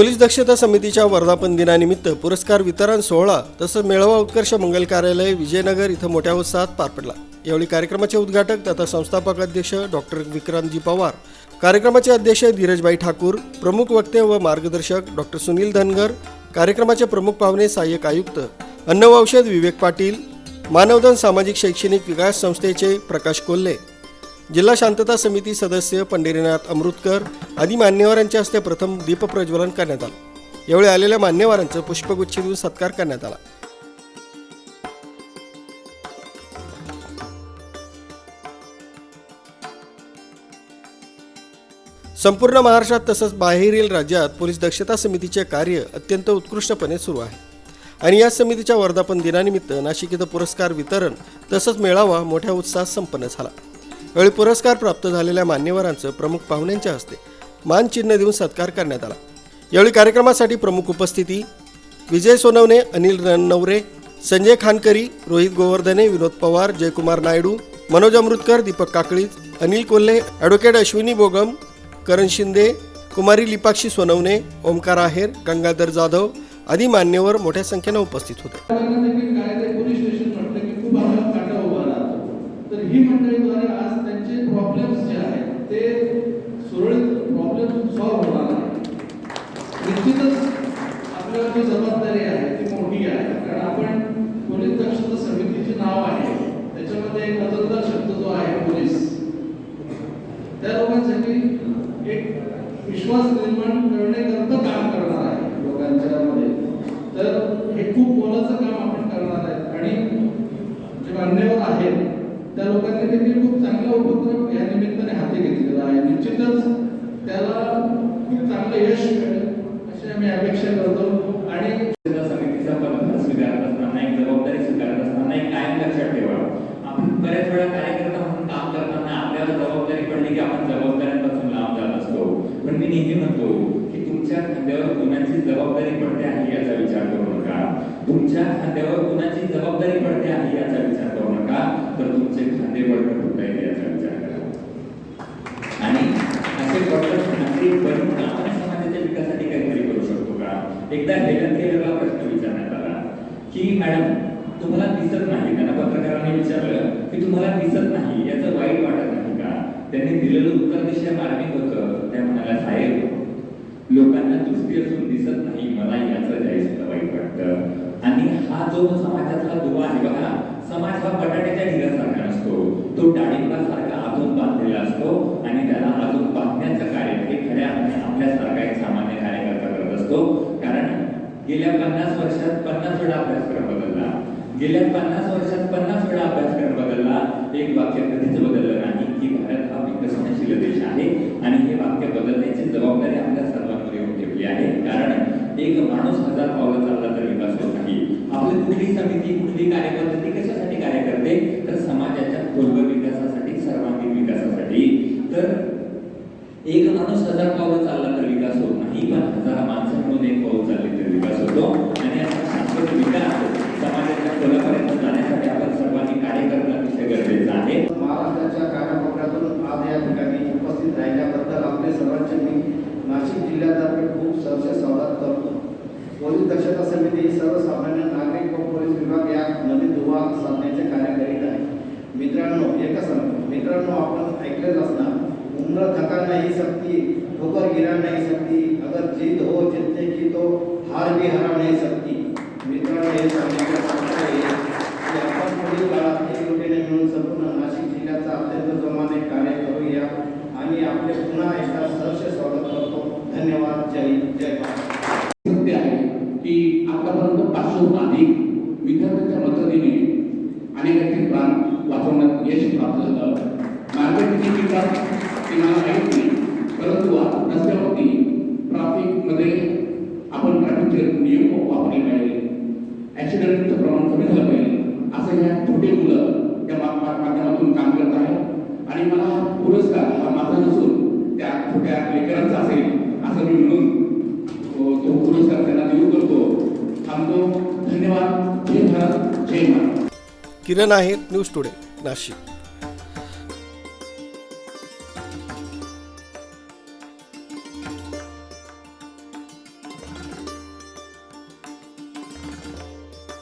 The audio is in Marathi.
पोलीस दक्षता समितीच्या वर्धापन दिनानिमित्त पुरस्कार वितरण सोहळा तसंच मेळावा उत्कर्ष मंगल कार्यालय विजयनगर इथं मोठ्या उत्साहात पार पडला. यावेळी कार्यक्रमाचे उद्घाटक तथा संस्थापक अध्यक्ष डॉक्टर विक्रमजी पवार कार्यक्रमाचे अध्यक्ष धीरजबाई ठाकूर प्रमुख वक्ते व मार्गदर्शक डॉक्टर सुनील धनगर कार्यक्रमाचे प्रमुख पाहुणे सहाय्यक आयुक्त अन्न औषध विवेक पाटील मानवधन सामाजिक शैक्षणिक विकास संस्थेचे प्रकाश कोल्हे जिल्हा शांतता समिती सदस्य पंढरीनाथ अमृतकर आदी मान्यवरांच्या हस्ते प्रथम दीपप्रज्वलन करण्यात आलं. यावेळी आलेल्या मान्यवरांचं पुष्पगुच्छ देऊन सत्कार करण्यात आला. संपूर्ण महाराष्ट्रात तसंच बाहेरील राज्यात पोलीस दक्षता समितीचे कार्य अत्यंत उत्कृष्टपणे सुरू आहे. आणि या समितीच्या वर्धापन दिनानिमित्त नाशिक इथं पुरस्कार वितरण तसंच मेळावा मोठ्या उत्साहात संपन्न झाला. यावेळी पुरस्कार प्राप्त झालेल्या मान्यवरांचं प्रमुख पाहुण्यांच्या हस्ते मानचिन्ह देऊन सत्कार करण्यात आला. यावेळी कार्यक्रमासाठी प्रमुख उपस्थिती विजय सोनवणे अनिल रणनवरे संजय खानकरी रोहित गोवर्धने विनोद पवार जयकुमार नायडू मनोज अमृतकर दीपक काकळीज अनिल कोल्हे ॲडव्होकेट अश्विनी बोगम करण शिंदे कुमारी लिपाक्षी सोनवणे ओमकार आहेर गंगाधर जाधव आदी मान्यवर मोठ्या संख्येनं उपस्थित होते लोकांना देखील काय ते पोलीस स्टेशन म्हटलं की खूप आपला काटा उभा राहतो तर ही मंडळीद्वारे आज त्यांचे प्रॉब्लेम्स जे आहेत ते सुरळीत प्रॉब्लेम सॉल्व्ह होणार आहे निश्चितच आपल्यावर जी जबाबदारी आहे ती मोठी आहे. कारण आपण पोलीस दक्षता समितीचे नाव आहे. त्याच्यामध्ये एक बदलता शब्द जो आहे पोलीस. त्या लोकांसाठी एक विश्वास निर्माण करण्याकरता काम करणार आहे लोकांच्या मध्ये. तर हे खूप मोलाचं काम आपण करणार आहे आणि जे मान्यवर आहेत त्यांनी खूप चांगला उपक्रम या निमित्ताने हाती घेतलेला आहे. निश्चितच त्याला खूप चांगलं यश मिळेल अशी आम्ही अपेक्षा करतो. आणि समितीचा पदभार स्वीकारत असताना एक जबाबदारी स्वीकारत असताना एक कायम लक्षात ठेवा. आपण बऱ्याच वेळा कार्यकर्ता म्हणून काम करताना आपल्याला जबाबदारी पडली की आपण जबाबदाऱ्यांपासून लांब जात असतो. पण मी नेहमी म्हणतो की तुमच्या खांद्यावर कुणाची जबाबदारी पडते आहे याचा विचार करू नका. तुमच्या खांद्यावर कुणाची जबाबदारी पडते आहे याचा विचार करू तर तुमचे खांदे बळकट होत आहेत याचा विचार करा आणि असे डॉक्टर नागरिक बनून आपण समाजाच्या विकासासाठी काहीतरी करू शकतो का? एकदा हेलन केलेला प्रश्न विचारण्यात आला. की मॅडम तुम्हाला दिसत नाही त्यांना पत्रकारांनी विचारलं की तुम्हाला दिसत नाही याचं वाईट वाटत नाही का? त्यांनी दिलेलं उत्तर दिशा मार्मिक होतं. त्या म्हणाल्या साहेब लोकांना दृष्टी असून दिसत नाही मला याचं जायचं वाईट वाटतं. आणि हा जो समाजातला समाज हा बटाट्याच्या ढिगासारखा असतो. तो डाळिंबासारखा अजून बांधलेला असतो आणि त्याला अजून बांधण्याचं कार्य हे खऱ्या आपल्यासारखा एक सामान्य कार्यकर्ता करत असतो. कारण गेल्या पन्नास वर्षात पन्नास वेळा अभ्यासक्रम बदलला. गेल्या पन्नास वर्षात पन्नास वेळा अभ्यासक्रम बदलला. एक वाक्य कधीच बदललं नाही. की भारत हा विकसनशील देश आहे आणि हे वाक्य बदलण्याची जबाबदारी आपल्या सर्वांवर येऊन ठेवली आहे. कारण एक माणूस हजार पावलं चालला तर विकास होत नाही. आपली कुठली समिती कुठली कार्यपद्धती कशासाठी कार्य करते तर समाजाच्या खोलवर विकासासाठी सर्वांगीण विकासासाठी तर एक माणूस हजार पावलं चालला तर विकास होत नाही पण हजार माणसं म्हणून एक पाऊल चालले तर विकास होतो. आणि असा शाश्वत विकास समाजाच्या खोलापर्यंत जाण्यासाठी आपण सर्वांनी कार्य करणं अतिशय गरजेचं आहे. महाराष्ट्राच्या कानाकोपऱ्यातून आज या ठिकाणी उपस्थित राहिल्याबद्दल आपले सर्वांचे मी नाशिक जिल्ह्यातर्फे खूप सरसे स्वागत करतो. पोलीस दक्षता समिती ही सर्वसामान्य नागरिक व पोलीस विभाग या नवीन दुवा साधण्याचे कार्य करीत आहे. मित्रांनो एकच सांगतो. मित्रांनो आपण ऐकलेच असणार उम्र थका नहीं सकती ठोकर गिरा नहीं सकती अगर जीत हो जीतने की तो हार भी हरा नहीं सकती. मित्रांनो हे सांगितलं आहे की आपण पुढील काळात एकजुटीने मिळून संपूर्ण नाशिक जिल्ह्याचा अत्यंत जोमाने कार्य करूया आणि आपले पुन्हा एकदा सहर्ष स्वागत करतो. धन्यवाद. जय जय भारत. सत्य आहे की आतापर्यंत पाचशेहून अधिक विद्यार्थ्यांच्या मदतीने अनेकांचे प्राण वाचवण्यात यश प्राप्त झालं. मार्केटिंग ते मला माहीत नाही परंतु रस्त्यावरती ट्रॅफिकमध्ये आपण ट्रॅफिकचे नियम वापरले पाहिजे. ॲक्सिडेंटचं प्रमाण कमी झालं पाहिजे. असं ह्या छोटे मुलं त्या मा- माध्यमातून काम करत आहेत. आणि मला पुरस्कार हा माझा नसून त्या छोट्या लेकरांचा असेल असं मी म्हणून तो तो पुरस्कार त्यांना देऊ करतो. थांबतो. धन्यवाद. जय भारत. जय महाराज किरण आहे न्यूज टुडे नाशिक.